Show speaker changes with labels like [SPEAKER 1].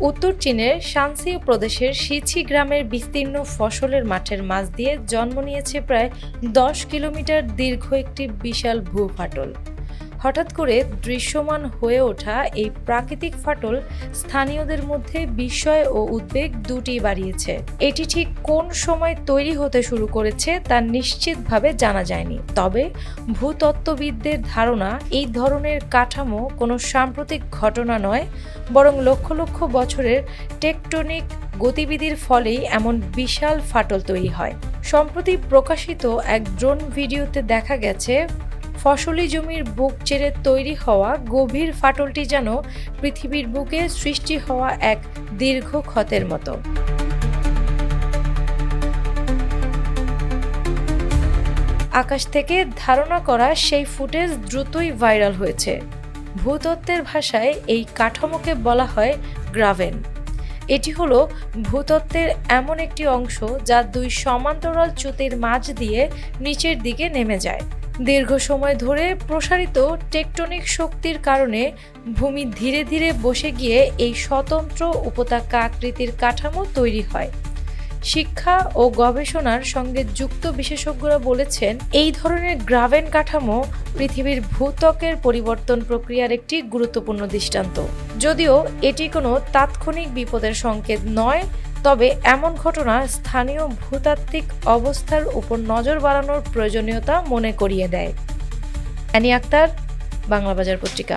[SPEAKER 1] উত্তর চীনের শানসি প্রদেশের সিছি গ্রামের বিস্তীর্ণ ফসলের মাঠের মাঝ দিয়ে জন্ম নিয়েছে প্রায় দশ কিলোমিটার দীর্ঘ একটি বিশাল ভূফাটল হঠাৎ করে দৃশ্যমান হয়ে ওঠা এই প্রাকৃতিক ফাটল স্থানীয়দের মধ্যে বিস্ময় ও উদ্বেগ দুটি বাড়িয়েছে। এটি ঠিক কোন সময় তৈরি হতে শুরু করেছে তা নিশ্চিতভাবে জানা যায়নি। তবে ভূতত্ত্ববিদদের ধারণা, এই ধরনের কাঠামো কোনো সাম্প্রতিক ঘটনা নয়, বরং লক্ষ লক্ষ বছরের টেকটনিক গতিবিধির ফলেই এমন বিশাল ফাটল তৈরি হয়। সম্প্রতি প্রকাশিত এক ড্রোন ভিডিওতে দেখা গেছে ফসলি জমির বুক চেরে তৈরি হওয়া গভীর ফাটলটি যেন পৃথিবীর বুকে সৃষ্টি হওয়া এক দীর্ঘ ক্ষতের মতো। আকাশ থেকে ধারণা করা সেই ফুটেজ দ্রুতই ভাইরাল হয়েছে। ভূতত্ত্বের ভাষায় এই কাঠামোকে বলা হয় গ্রাভেন। এটি হলো ভূতত্ত্বের এমন একটি অংশ যা দুই সমান্তরাল চ্যুতির মাঝ দিয়ে নিচের দিকে নেমে যায়। দীর্ঘ সময় ধরে প্রসারিত টেকটনিক শক্তির কারণে ভূমি ধীরে ধীরে বসে গিয়ে এই স্বতন্ত্র উপত্যকা আকৃতির কাঠামো তৈরি হয়। শিক্ষা ও গবেষণার সঙ্গে যুক্ত বিশেষজ্ঞরা বলেছেন, এই ধরনের গ্রাভেন কাঠামো পৃথিবীর ভূত্বকের পরিবর্তন প্রক্রিয়ার একটি গুরুত্বপূর্ণ দৃষ্টান্ত। যদিও এটি কোনো তাৎক্ষণিক বিপদের সংকেত নয়, তবে এমন ঘটনা স্থানীয় ভূতাত্ত্বিক অবস্থার উপর নজর বাড়ানোর প্রয়োজনীয়তা মনে করিয়ে দেয়। অ্যানি আক্তার বাংলা বাজার পত্রিকা।